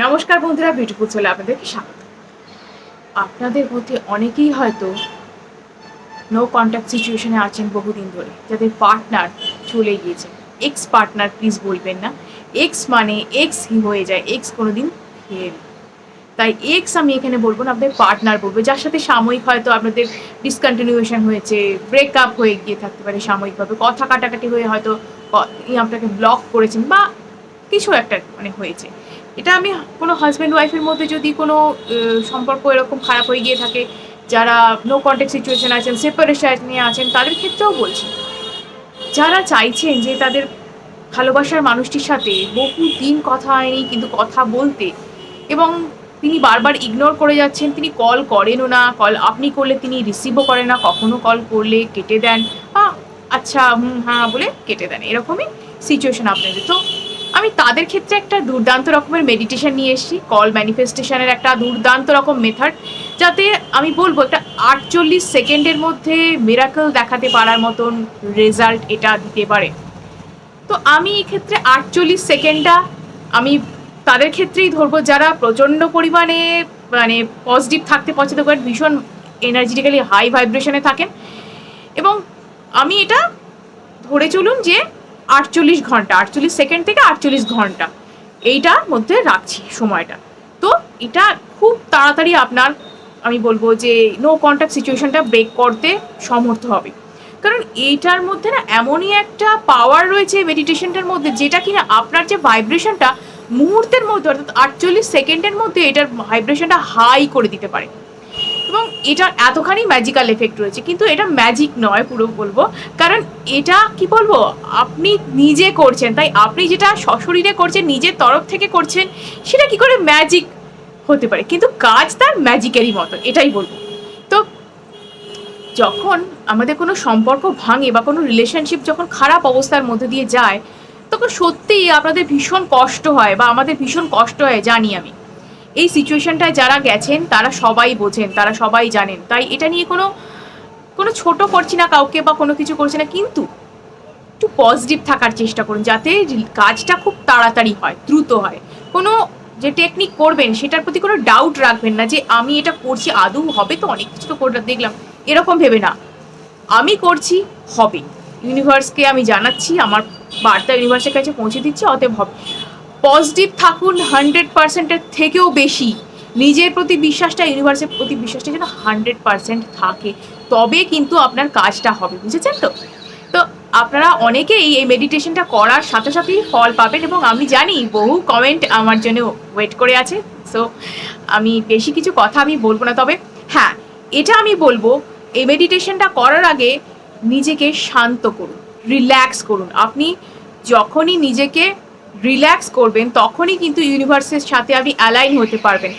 নমস্কার বন্ধুরা বিউটিফুল চলে আপনাদেরকে স্বাগত। আপনাদের মধ্যে অনেকেই হয়তো নো কন্ট্যাক্ট সিচুয়েশনে আছেন বহুদিন ধরে, যাদের পার্টনার চলে গিয়েছে। এক্স পার্টনার প্লিজ বলবেন না। এক্স মানে এক্স হয়ে যায় এক্স কোনোদিন ফিরে না। তাই এক্স আমি এখানে বলব না, আপনাদের পার্টনার বলব, যার সাথে সাময়িক হয়তো আপনাদের ডিসকন্টিনিউয়েশন হয়েছে ব্রেকআপ হয়ে গিয়ে থাকতে পারে সাময়িকভাবে, কথা কাটাকাটি হয়ে হয়তো আপনাকে ব্লক করেছেন বা কিছু একটা মানে হয়েছে। এটা আমি কোনো হাজব্যান্ড ওয়াইফের মধ্যে যদি কোনো সম্পর্ক এরকম খারাপ হয়ে গিয়ে থাকে যারা নো কন্ট্যাক্ট সিচুয়েশন আছেন সেপারেশন আছেন তাদের ক্ষেত্রেও বলছি। যারা চাইছেন যে তাদের ভালোবাসার মানুষটির সাথে বহু দিন কথা হয়নি কিন্তু কথা বলতে এবং তিনি বারবার ইগনোর করে যাচ্ছেন তিনি কল করেনও না কল আপনি করলে তিনি রিসিভও করেন না কখনো কল করলে কেটে দেন আহ, আচ্ছা হুম হ্যাঁ বলে কেটে দেন এরকমই সিচুয়েশন আপনাদের। তো আমি তাদের ক্ষেত্রে একটা দুর্দান্ত রকমের মেডিটেশন নিয়ে এসেছি। কল ম্যানিফেস্টেশনের একটা দুর্দান্ত রকম মেথড যাতে আমি বলব একটা আটচল্লিশ সেকেন্ডের মধ্যে মিরাকল দেখাতে পারার মতন রেজাল্ট এটা দিতে পারে। তো আমি এক্ষেত্রে আটচল্লিশ সেকেন্ডটা আমি তাদের ক্ষেত্রেই ধরবো। যারা প্রচণ্ড পরিমাণে মানে পজিটিভ থাকতে পছন্দ করেন, ভীষণ এনার্জেটিক্যালি হাই ভাইব্রেশনে থাকেন। এবং আমি এটা ধরে চলুন যে আটচল্লিশ ঘণ্টা, আটচল্লিশ সেকেন্ড থেকে আটচল্লিশ ঘণ্টা। এইটার মধ্যে রাখছি সময়টা। তো এটা খুব তাড়াতাড়ি আপনার, আমি বলব যে নো কন্ট্যাক্ট সিচুয়েশনটা ব্রেক করতে সমর্থ হবে। কারণ এইটার মধ্যে না এমনই একটা পাওয়ার রয়েছে মেডিটেশনটার মধ্যে, যেটা কিনা আপনার যে ভাইব্রেশনটা মুহূর্তের মধ্যে, অর্থাৎ আটচল্লিশ সেকেন্ডের মধ্যে এটার ভাইব্রেশনটা হাই করে দিতে পারে। এবং এটার এতখানি ম্যাজিক্যাল এফেক্ট রয়েছে। কিন্তু এটা ম্যাজিক নয়, পুরো বলব। কারণ এটা, কি বলব, আপনি নিজে করছেন, তাই আপনি যেটা সশরীরে করছেন, নিজের তরফ থেকে করছেন, সেটা কি করে ম্যাজিক হতে পারে? কিন্তু কাজ তার ম্যাজিকেরই মতো, এটাই বলব। তো যখন আমাদের কোনো সম্পর্ক ভাঙে বা কোনো রিলেশনশিপ যখন খারাপ অবস্থার মধ্যে দিয়ে যায়, তখন সত্যিই আপনাদের ভীষণ কষ্ট হয় বা আমাদের ভীষণ কষ্ট হয়, জানি আমি। এই সিচুয়েশনটায় যারা গেছেন, তারা সবাই বোঝেন, তারা সবাই জানেন। তাই এটা নিয়ে কোনো কোনো ছোট করছি না কাউকে বা কোনো কিছু করছি না, কিন্তু একটু পজিটিভ থাকার চেষ্টা করুন, যাতে কাজটা খুব তাড়াতাড়ি হয়, দ্রুত হয়। কোনো যে টেকনিক করবেন, সেটার প্রতি কোনো ডাউট রাখবেন না যে, আমি এটা করছি, আদৌ হবে তো? অনেক কিছু তো করে দেখলাম। এরকম ভেবে না। আমি করছি, হবে। ইউনিভার্সকে আমি জানাচ্ছি, আমার বার্তা ইউনিভার্সের কাছে পৌঁছে দিচ্ছি, অতএব হবে। পজিটিভ থাকুন হান্ড্রেড পার্সেন্টের থেকেও বেশি। নিজের প্রতি বিশ্বাসটা ইউনিভার্সের প্রতি বিশ্বাসটা যেন হান্ড্রেড পার্সেন্ট থাকে। তবে কিন্তু আপনার কাজটা হবে, বুঝেছেন তো? তো আপনারা অনেকেই এই মেডিটেশনটা করার সাথে সাথেই ফল পাবেন এবং আমি জানি বহু কমেন্ট আমার জন্য ওয়েট করে আছে। সো আমি বেশি কিছু কথা আমি বলব না। তবে হ্যাঁ এটা আমি বলব, এই মেডিটেশনটা করার আগে নিজেকে শান্ত করুন রিল্যাক্স করুন। আপনি যখনই নিজেকে রিল্যাক্স করবেন, তখনই কিন্তু ইউনিভার্সের সাথে আপনি অ্যালাইন হতে পারবেন।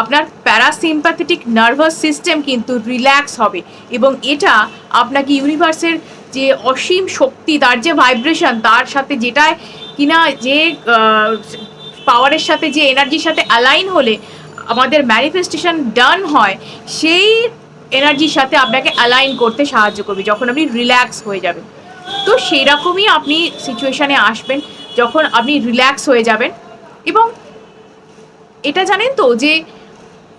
আপনার প্যারাসিম্প্যাথেটিক নার্ভাস সিস্টেম কিন্তু রিল্যাক্স হবে এবং এটা আপনাকে ইউনিভার্সের যে অসীম শক্তি, তার যে ভাইব্রেশন তার সাথে যেটা কিনা যে পাওয়ারের সাথে যে এনার্জির সাথে অ্যালাইন হলে আমাদের ম্যানিফেস্টেশন ডান হয়, সেই এনার্জির সাথে আপনাকে অ্যালাইন করতে সাহায্য করবে, যখন আপনি রিল্যাক্স হয়ে যাবেন। তো সেই রকমই আপনি সিচুয়েশানে আসবেন। যখন আপনি রিল্যাক্স হয়ে যাবেন এবং এটা জানেন তো যে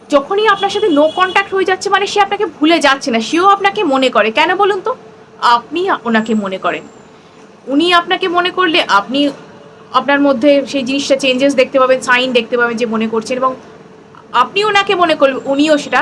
যখনই আপনার সাথে নো কন্ট্যাক্ট হয়ে যাচ্ছে মানে সে আপনাকে ভুলে যাচ্ছে না, সেও আপনাকে মনে করে। কেন বলুন তো? আপনি ওনাকে মনে করেন। উনি আপনাকে মনে করলে আপনি আপনার মধ্যে সেই জিনিসটা চেঞ্জেস দেখতে পাবেন সাইন দেখতে পাবেন যে মনে করছেন এবং আপনি ওনাকে মনে করবেন উনিও সেটা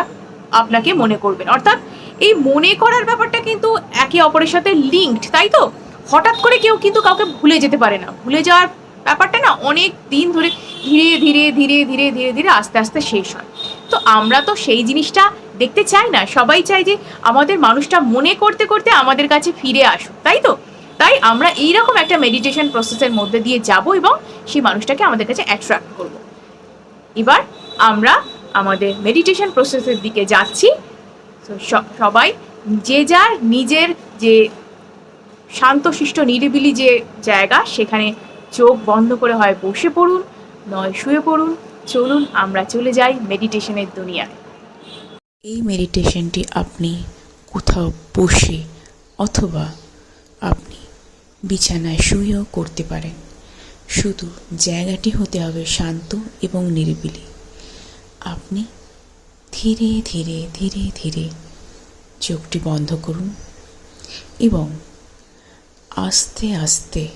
আপনাকে মনে করবেন। অর্থাৎ এই মনে করার ব্যাপারটা কিন্তু একে অপরের সাথে লিঙ্কড তাই তো? হঠাৎ করে কেউ কিন্তু কাউকে ভুলে যেতে পারে না। ভুলে যাওয়ার ব্যাপারটা না অনেক দিন ধরে ধীরে ধীরে ধীরে ধীরে ধীরে ধীরে আস্তে আস্তে শেষ হয়। তো আমরা তো সেই জিনিসটা দেখতে চাই না। সবাই চাই যে আমাদের মানুষটা মনে করতে করতে আমাদের কাছে ফিরে আসুক। তাই তো? তাই আমরা এইরকম একটা মেডিটেশন প্রসেসের মধ্যে দিয়ে যাব এবং সেই মানুষটাকে আমাদের কাছে অ্যাট্রাক্ট করব। এবার আমরা আমাদের মেডিটেশন প্রসেসের দিকে যাচ্ছি। তো সবাই যে যার নিজের যে শান্তশিষ্ট, নিরিবিলি যে জায়গা, সেখানে চোখ বন্ধ করে হয় বসে পড়ুন, নয় শুয়ে পড়ুন, চলুন আমরা চলে যাই মেডিটেশনের দুনিয়ায়। এই মেডিটেশনটি আপনি কোথাও বসে অথবা আপনি বিছানায় শুয়েও করতে পারেন। শুধু জায়গাটি হতে হবে শান্ত এবং নিরিবিলি। আপনি ধীরে ধীরে ধীরে ধীরে চোখটি বন্ধ করুন এবং আস্তে আস্তে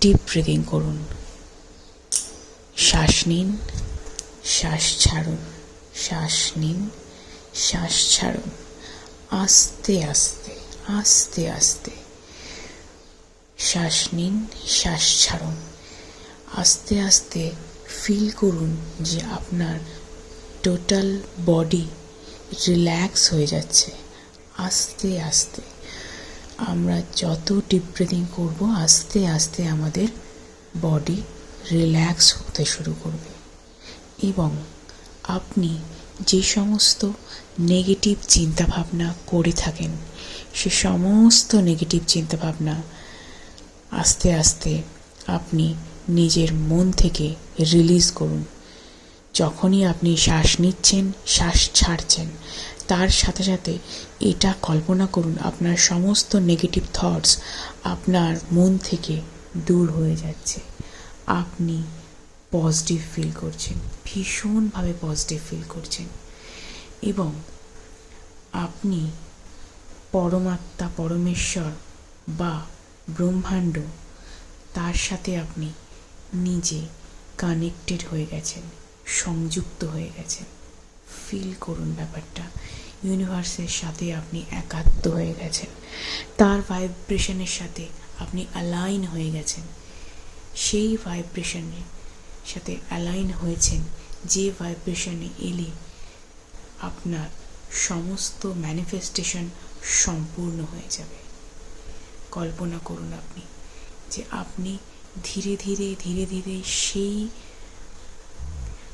ডিপ ব্রিদিং করুন। শ্বাস নিন, শ্বাস ছাড়ুন, শ্বাস নিন, শ্বাস ছাড়ুন। আস্তে আস্তে আস্তে আস্তে শ্বাস নিন, শ্বাস ছাড়ুন। আস্তে আস্তে ফিল করুন যে আপনার টোটাল বডি রিল্যাক্স হয়ে যাচ্ছে। আস্তে আস্তে আমরা যত ডিপ ব্রিদিং করব, আস্তে আস্তে আমাদের বডি রিল্যাক্স হতে শুরু করবে। এবং আপনি যে সমস্ত নেগেটিভ চিন্তাভাবনা করে থাকেন, সে সমস্ত নেগেটিভ চিন্তাভাবনা আস্তে আস্তে আপনি নিজের মন থেকে রিলিজ করুন। যখনই আপনি শ্বাস নিচ্ছেন, শ্বাস ছাড়ছেন, তার সাথে সাথে এটা কল্পনা করুন, আপনার সমস্ত নেগেটিভ থটস আপনার মন থেকে দূর হয়ে যাচ্ছে। আপনি পজিটিভ ফিল করছেন, ভীষণভাবে পজিটিভ ফিল করছেন এবং আপনি পরমাত্মা, পরমেশ্বর বা ব্রহ্মাণ্ড, তার সাথে আপনি নিজে কানেক্টেড হয়ে গেছেন। সংযুক্ত হয়ে গেছেন। ফিল করুন ব্যাপারটা। ইউনিভার্সের সাথে আপনি একাত্ম হয়ে গেছেন। তার ভাইব্রেশনের সাথে আপনি অ্যালাইন হয়ে গেছেন। সেই ভাইব্রেশনের সাথে অ্যালাইন হয়েছেন। যে ভাইব্রেশনে এলে আপনার সমস্ত ম্যানিফেস্টেশন সম্পূর্ণ হয়ে যাবে। কল্পনা করুন আপনি যে আপনি ধীরে ধীরে ধীরে ধীরে সেই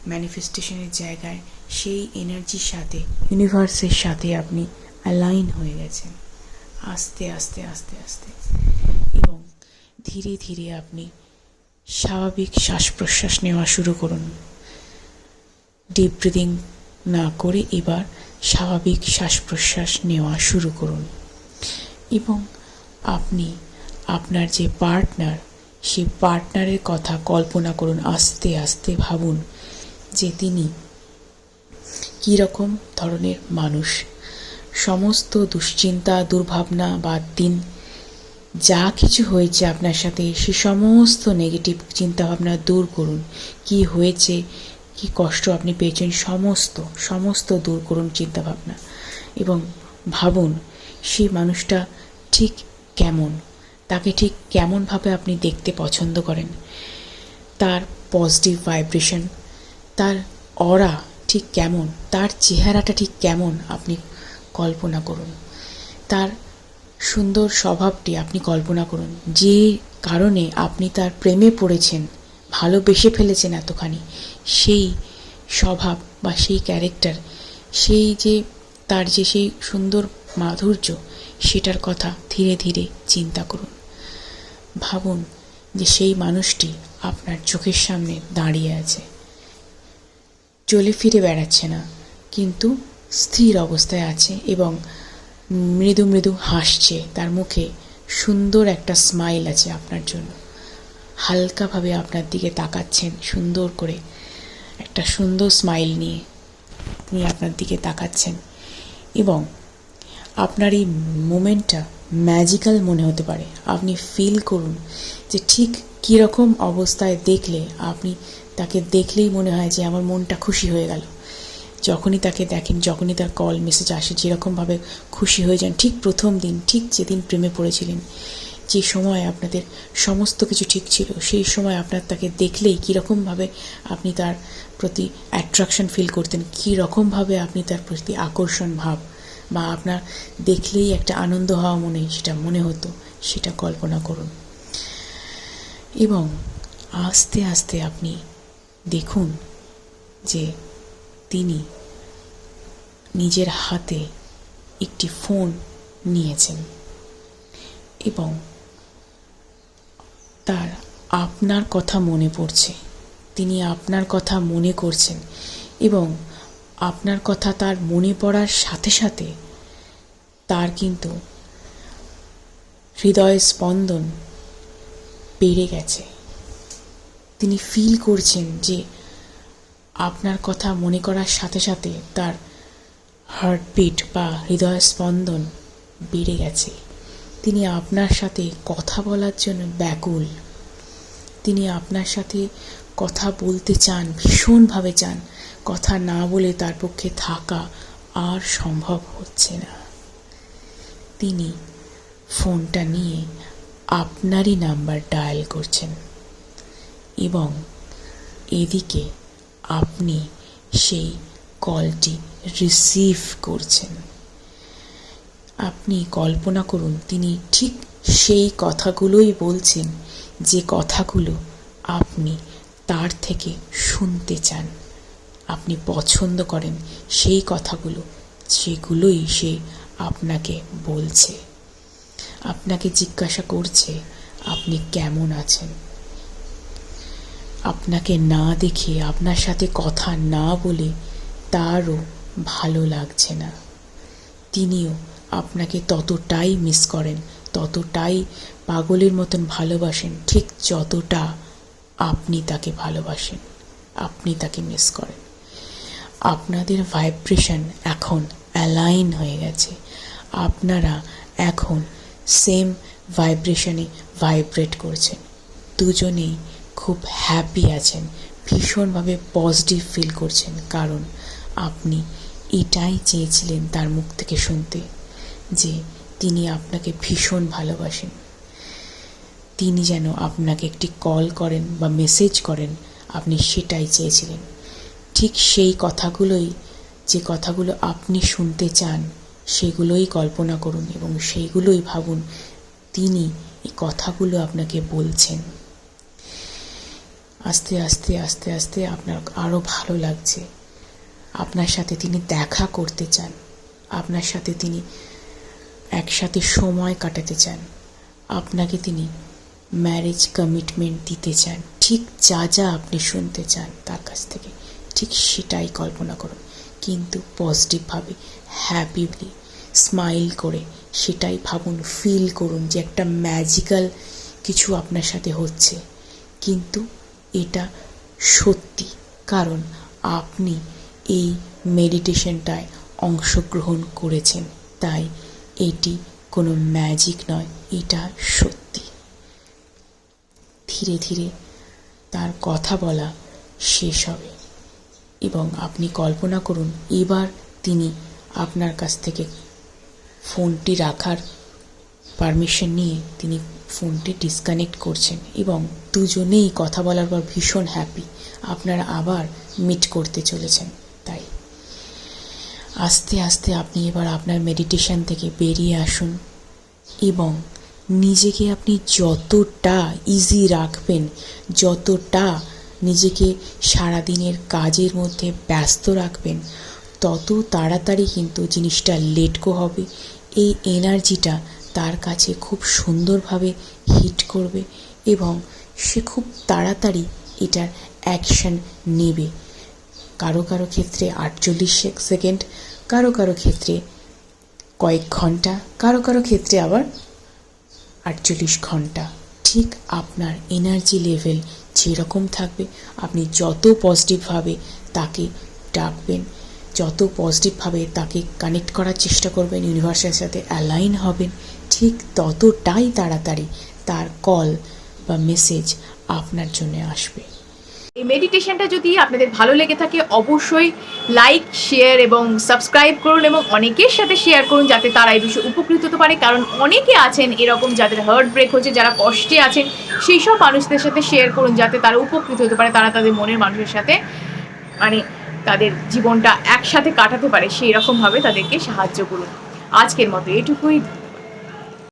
ম্যানিফেস্টেশনের জায়গায় সেই এনার্জির সাথে ইউনিভার্সের সাথে আপনি অ্যালাইন হয়ে গেছেন। আস্তে আস্তে আস্তে আস্তে। এবং ধীরে ধীরে আপনি স্বাভাবিক শ্বাস প্রশ্বাস নেওয়া শুরু করুন। ডিপ ব্রিদিং না করে এবার স্বাভাবিক শ্বাস প্রশ্বাস নেওয়া শুরু করুন। এবং আপনি আপনার যে পার্টনার সেই পার্টনারের কথা কল্পনা করুন। আস্তে আস্তে ভাবুন যে তিনি কীরকম ধরনের মানুষ। সমস্ত দুশ্চিন্তা, দুর্ভাবনা বাদ দিন। যা কিছু হয়েছে আপনার সাথে, সে সমস্ত নেগেটিভ চিন্তাভাবনা দূর করুন। কি হয়েছে, কি কষ্ট আপনি পেয়েছেন, সমস্ত সমস্ত দূর করুন চিন্তাভাবনা। এবং ভাবুন সেই মানুষটা ঠিক কেমন? তাকে ঠিক কেমনভাবে আপনি দেখতে পছন্দ করেন? তার পজিটিভ ভাইব্রেশন তার অরা ঠিক কেমন? তার চেহারাটা ঠিক কেমন? আপনি কল্পনা করুন। তার সুন্দর স্বভাবটি আপনি কল্পনা করুন। যে কারণে আপনি তার প্রেমে পড়েছেন, ভালোবেসে ফেলেছেন এতখানি, সেই স্বভাব বা সেই ক্যারেক্টার, সেই যে তার যে সেই সুন্দর মাধুর্য, সেটার কথা ধীরে ধীরে চিন্তা করুন। ভাবুন যে সেই মানুষটি আপনার চোখের সামনে দাঁড়িয়ে আছে। চলে ফিরে বেড়াচ্ছে না। কিন্তু স্থির অবস্থায় আছে এবং মৃদু মৃদু হাসছে। তার মুখে সুন্দর একটা স্মাইল আছে আপনার জন্য। হালকাভাবে আপনার দিকে তাকাচ্ছেন সুন্দর করে। একটা সুন্দর স্মাইল নিয়ে তিনি আপনার দিকে তাকাচ্ছেন। এবং আপনার এই মোমেন্টটা ম্যাজিক্যাল মনে হতে পারে। আপনি ফিল করুন যে ঠিক কীরকম অবস্থায় দেখলে আপনি তাকে দেখলেই মনে হয় যে আমার মনটা খুশি হয়ে গেল। যখনই তাকে দেখেন, যখনই তার কল মেসেজ আসে, যেরকমভাবে খুশি হয়ে যান, ঠিক প্রথম দিন, ঠিক যেদিন প্রেমে পড়েছিলেন, যে সময় আপনাদের সমস্ত কিছু ঠিক ছিল, সেই সময় আপনার তাকে দেখলেই কীরকমভাবে আপনি তার প্রতি অ্যাট্রাকশন ফিল করতেন কী রকমভাবে আপনি তার প্রতি আকর্ষণ ভাব, বা আপনার দেখলেই একটা আনন্দ হওয়া মনে সেটা মনে হতো, সেটা কল্পনা করুন। এবং আস্তে আস্তে আপনি দেখুন যে তিনি নিজের হাতে একটি ফোন নিয়েছেন এবং তার আপনার কথা মনে পড়ছে। তিনি আপনার কথা মনে করছেন এবং আপনার কথা তার মনে পড়ার সাথে সাথে তার কিন্তু হৃদয় স্পন্দন বেড়ে গেছে। তিনি ফিল করছেন যে আপনার কথা মনে করার সাথে সাথে তার হার্টবিট বা হৃদয় স্পন্দন বেড়ে গেছে। তিনি আপনার সাথে কথা বলার জন্য ব্যাকুল। তিনি আপনার সাথে কথা বলতে চান, ভীষণভাবে চান। কথা না বলে তার পক্ষে থাকা আর সম্ভব হচ্ছে না। তিনি ফোনটা নিয়ে আপনারই নাম্বার ডায়াল করছেন। এবং এদিকে আপনি সেই কলটি রিসিভ করছেন। আপনি কল্পনা করুন, তিনি ঠিক সেই কথাগুলোই বলছেন, যে কথাগুলো আপনি তার থেকে শুনতে চান। আপনি পছন্দ করেন সেই কথাগুলো সেগুলোই সে আপনাকে বলছে। আপনাকে জিজ্ঞাসা করছে, আপনি কেমন আছেন? আপনাকে না দেখে, আপনার সাথে কথা না বলে তারও ভালো লাগছে না। তিনিও আপনাকে ততটাই মিস করেন, ততটাই পাগলের মতন ভালোবাসেন, ঠিক যতটা আপনি তাকে ভালোবাসেন, আপনি তাকে মিস করেন। আপনাদের ভাইব্রেশন এখন অ্যালাইন হয়ে গেছে। আপনারা এখন সেম ভাইব্রেশনে ভাইব্রেট করছেন। দুজনেই খুব হ্যাপি আছেন, ভীষণভাবে পজিটিভ ফিল করছেন। কারণ আপনি এটাই চেয়েছিলেন তার মুখ থেকে শুনতে, যে তিনি আপনাকে ভীষণ ভালোবাসেন। তিনি যেন আপনাকে একটি কল করেন বা মেসেজ করেন, আপনি সেটাই চেয়েছিলেন। ঠিক সেই কথাগুলোই, যে কথাগুলো আপনি শুনতে চান, সেগুলোই কল্পনা করুন এবং সেইগুলোই ভাবুন, তিনি এই কথাগুলো আপনাকে বলছেন। আস্তে আস্তে আস্তে আস্তে আপনার আরও ভালো লাগছে। আপনার সাথে তিনি দেখা করতে চান। আপনার সাথে তিনি একসাথে সময় কাটাতে চান। আপনাকে তিনি ম্যারেজ কমিটমেন্ট দিতে চান। ঠিক যা যা আপনি শুনতে চান তার কাছ থেকে, ঠিক সেটাই কল্পনা করুন। কিন্তু পজিটিভভাবে হ্যাপিলি স্মাইল করে সেটাই ভাবুন ফিল করুন যে একটা ম্যাজিক্যাল কিছু আপনার সাথে হচ্ছে। কিন্তু এটা সত্যি, কারণ আপনি এই মেডিটেশনটায় অংশগ্রহণ করেছেন। তাই এটি কোনো ম্যাজিক নয়, এটা সত্যি। ধীরে ধীরে তার কথা বলা শেষ হবে। এবং আপনি কল্পনা করুন, এবার তিনি আপনার কাছ থেকে ফোনটি রাখার পারমিশন নিয়ে তিনি ফোনটি ডিসকানেক্ট করছেন এবং দুজনেই কথা বলার পর ভীষণ হ্যাপি আপনারা আবার মিট করতে চলেছেন, তাই। আস্তে আস্তে আপনি এবার আপনার মেডিটেশন থেকে বেরিয়ে আসুন এবং নিজেকে আপনি যতটা ইজি রাখবেন, যতটা নিজেকে সারাদিনের কাজের মধ্যে ব্যস্ত রাখবেন, তত তাড়াতাড়ি কিন্তু জিনিসটা লেটকো হবে। এই এনার্জিটা তার কাছে খুব সুন্দরভাবে হিট করবে এবং সে খুব তাড়াতাড়ি এটার অ্যাকশন নেবে। কারও কারও ক্ষেত্রে আটচল্লিশ সেকেন্ড কারও কারও ক্ষেত্রে কয়েক ঘণ্টা, কারও কারও ক্ষেত্রে আবার আটচল্লিশ ঘণ্টা। ঠিক আপনার এনার্জি লেভেল যেরকম থাকবে, আপনি যত পজিটিভভাবে তাকে ডাকবেন, যত পজিটিভভাবে তাকে কানেক্ট করার চেষ্টা করবেন ইউনিভার্সের সাথে অ্যালাইন হবেন ঠিক ততটাই তাড়াতাড়ি তার কল বা মেসেজ আপনার জন্য আসবে। এই মেডিটেশনটা যদি আপনাদের ভালো লেগে থাকে, অবশ্যই লাইক শেয়ার এবং সাবস্ক্রাইব করুন এবং অনেকের সাথে শেয়ার করুন যাতে তারা এই বিষয়ে উপকৃত হতে পারে। কারণ অনেকে আছেন এরকম যাদের হার্ট ব্রেক হচ্ছে, যারা কষ্টে আছেন, সেই সব মানুষদের সাথে শেয়ার করুন যাতে তারা উপকৃত হতে পারে, তারা তাদের মনের মানুষের সাথে মানে তাদের জীবনটা একসাথে কাটাতে পারে সেই রকমভাবে তাদেরকে সাহায্য করুন। আজকের মতো এটুকুই।